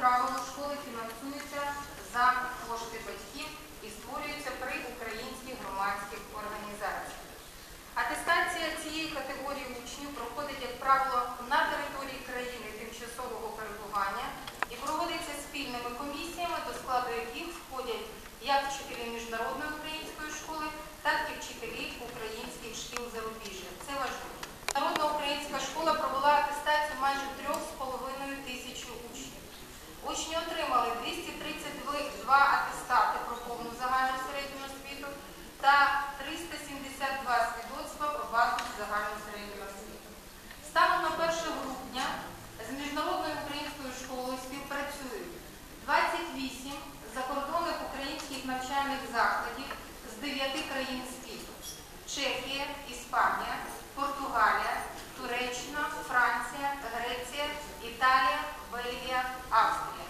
правило, школи фінансується за закладів з 9 країн світу: Чехія, Іспанія, Португалія, Туреччина, Франція, Греція, Італія, Бельгія, Австрія.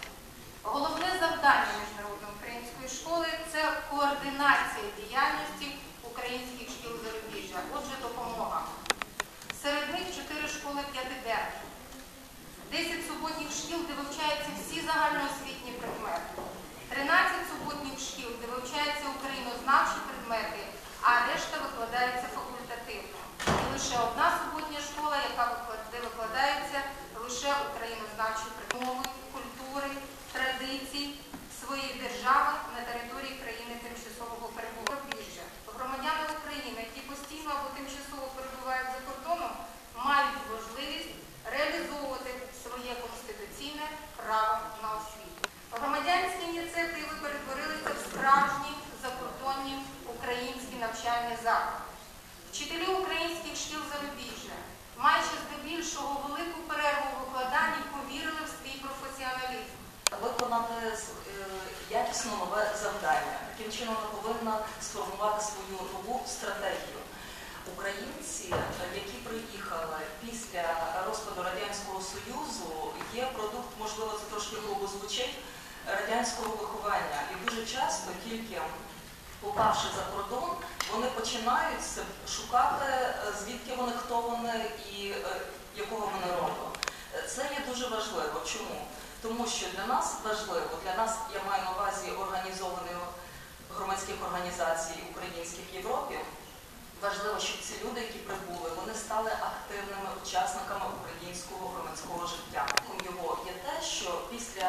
Головне завдання міжнародної української школи це координація діяльності українських шкіл зарубіжжя, отже, допомога. Серед них чотири школи п'ятиденні, 10 суботніх шкіл, де вивчаються всі загальноосвітні предмети, 13 суботніх шкіл, де вивчаються українознавчі предмети, а решта викладається чином повинна сформувати свою нову стратегію. Українці, які приїхали після розпаду Радянського Союзу, є продукт, можливо, це трошки грубо звучить, радянського виховання. І дуже часто тільки попавши за кордон, вони починають шукати, звідки вони, хто вони і е, якого вони роду. Це є дуже важливо. Чому? Тому що для нас важливо, для нас я маю на увазі організованих громадських організацій українських Європі. Важливо, щоб ці люди, які прибули, вони стали активними учасниками українського громадського життя. Його є те, що після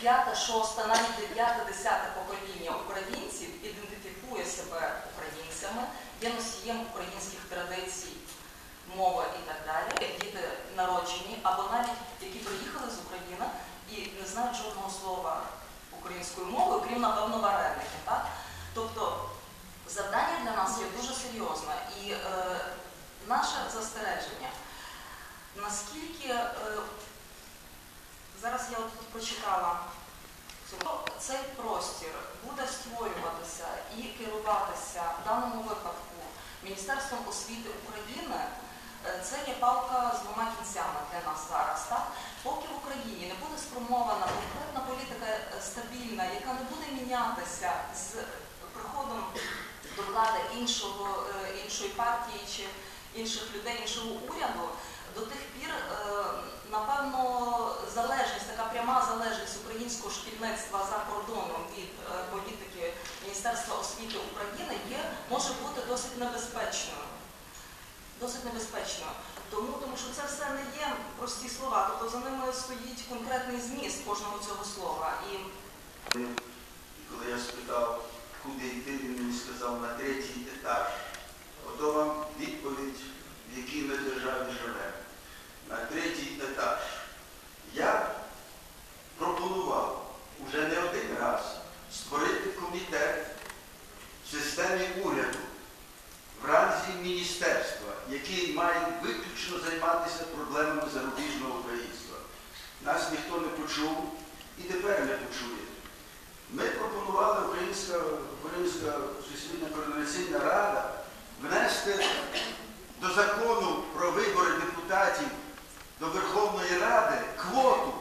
п'яте, шосте, навіть дев'яте, десяте покоління українців ідентифікує себе українцями, є носієм українських традицій, мови і так далі. Діти народжені або навіть які приїхали з України і не знають жодного слова українською мовою, крім напевно вареники. Так? Тобто завдання для нас є дуже серйозне і е, наше застереження. Наскільки е, зараз я от тут прочитала цей простір буде створюватися і керуватися в даному випадку Міністерством освіти України, е, це є палка з двома кінцями для нас зараз. Так? Поки в Україні не буде сформована конкретна політика е, стабільна, яка не буде мінятися з приходом до влади іншого, е, іншої партії чи інших людей, іншого уряду, до тих пір, е, напевно, залежність, така пряма залежність українського шкільництва за кордоном від е, політики Міністерства освіти України є, може бути досить небезпечною. Досить небезпечною. Тому, тому що це все не є прості слова, тобто за ними стоїть конкретний зміст кожного цього слова. І коли я спитав, куди йти, він мені сказав на третій етаж. Ото вам відповідь, в якій ми державі живемо. На третій етаж. Я пропонував уже не один раз створити комітет в системі уряду в ранзі міністерства, який має виключно займатися проблемами зарубіжного українства. Нас ніхто не почув і тепер не почує. Ми пропонували Українська, Українська Всесвітня координаційна рада внести до закону про вибори депутатів до Верховної Ради квоту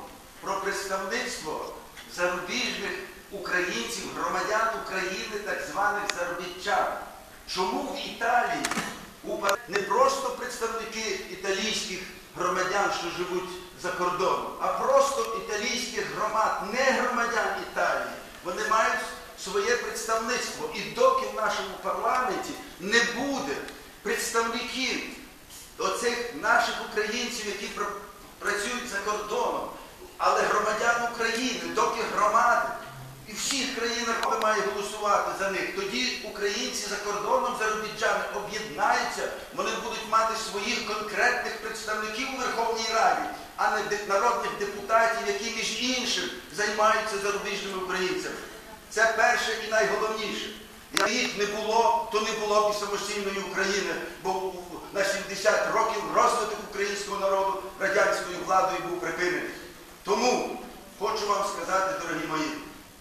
про представництво зарубіжних українців, громадян України, так званих заробітчан. Чому в Італії не просто представники італійських громадян, що живуть за кордоном, а просто італійських громад, не громадян Італії. Вони мають своє представництво. І доки в нашому парламенті не буде представників оцих наших українців, які працюють за кордоном, але громадян України, доки громадян всіх країнах має голосувати за них, тоді українці за кордоном, заробітчани об'єднаються, вони будуть мати своїх конкретних представників у Верховній Раді, а не народних депутатів, які між іншим займаються зарубіжними українцями. Це перше і найголовніше. Якби їх не було, то не було б і самостійної України, бо на 70 років розвиток українського народу радянською владою був припинений. Тому хочу вам сказати, дорогі мої,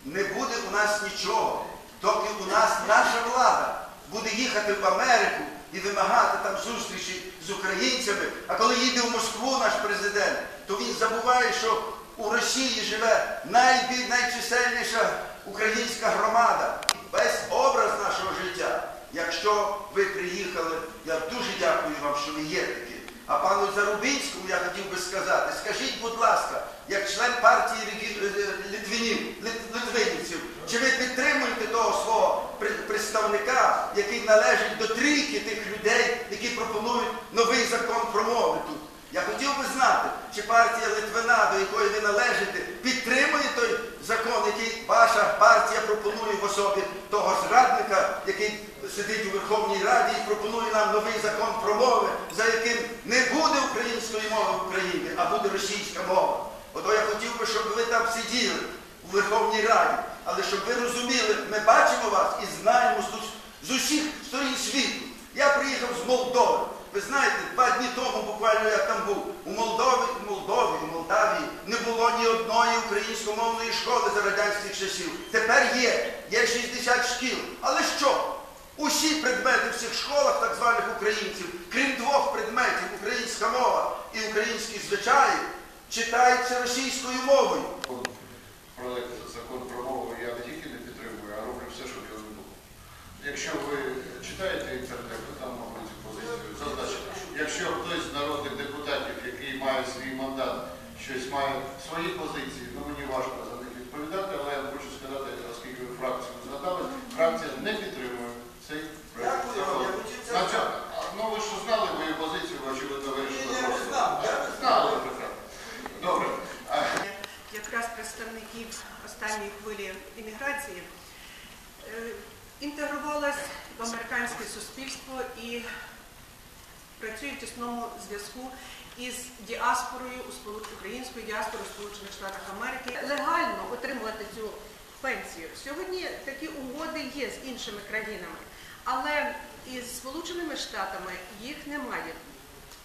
не буде у нас нічого, доки у нас наша влада буде їхати в Америку і вимагати там зустрічі з українцями. А коли їде в Москву наш президент, то він забуває, що у Росії живе найбіль, найчисельніша українська громада. Весь образ нашого життя. Якщо ви приїхали, я дуже дякую вам, що ви є такі. А пану Зарубинському я хотів би сказати, скажіть, будь ласка, як член партії регі- е, Литвинів, Лит- литвинівців, чи ви підтримуєте того свого при- представника, який належить до трійки тих людей, які пропонують новий закон про мови тут? Я хотів би знати, чи партія Литвина, до якої ви належите, підтримує той закон, який ваша партія пропонує в особі того зрадника, який сидить у Верховній Раді і пропонує нам новий закон про мови, за яким не буде української мови в Україні, а буде російська мова. Ото я хотів би, щоб ви там сиділи у Верховній Раді, але щоб ви розуміли, ми бачимо вас і знаємо з, усіх сторін світу. Я приїхав з Молдови. Ви знаєте, два дні тому буквально я там був. У Молдові, у Молдові, у Молдавії не було ні одної українськомовної школи за радянських часів. Тепер є, є 60 шкіл. Але що? Усі предмети в цих школах, так званих українців, крім двох предметів, українська мова і українські звичаї, читаються російською мовою. Проект закон про мову я не тільки не підтримую, а роблю все, щоб його не було. Якщо ви читаєте інтернет, то там мабуть цю позицію зазначити. Якщо хтось з народних депутатів, який має свій мандат, щось має свої позиції, ну мені важко за них відповідати, але я хочу сказати, оскільки ви фракцію згадали, фракція не підтримує представників останньої хвилі імміграції, е, інтегрувалась в американське суспільство і працює в тісному зв'язку із діаспорою українською діаспорою Сполучених Штатах Америки. Легально отримувати цю пенсію. Сьогодні такі угоди є з іншими країнами, але із Сполученими Штатами їх немає.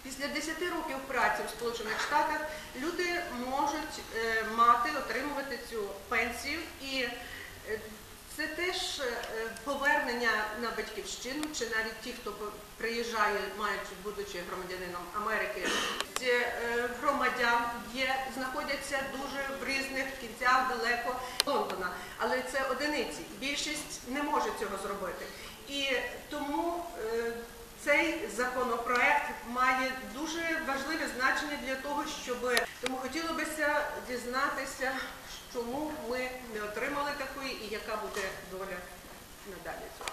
Після 10 років праці в Сполучених Штатах люди можуть е, мати, отримувати цю пенсію, і е, це теж е, повернення на батьківщину, чи навіть ті, хто приїжджає, маючи будучи громадянином Америки, громадян є, знаходяться дуже в різних кінцях далеко Лондона, але це одиниці. Більшість не може цього зробити. І тому цей законопроект має дуже важливе значення для того, щоб тому хотілося б дізнатися, чому ми не отримали такої і яка буде доля надалі.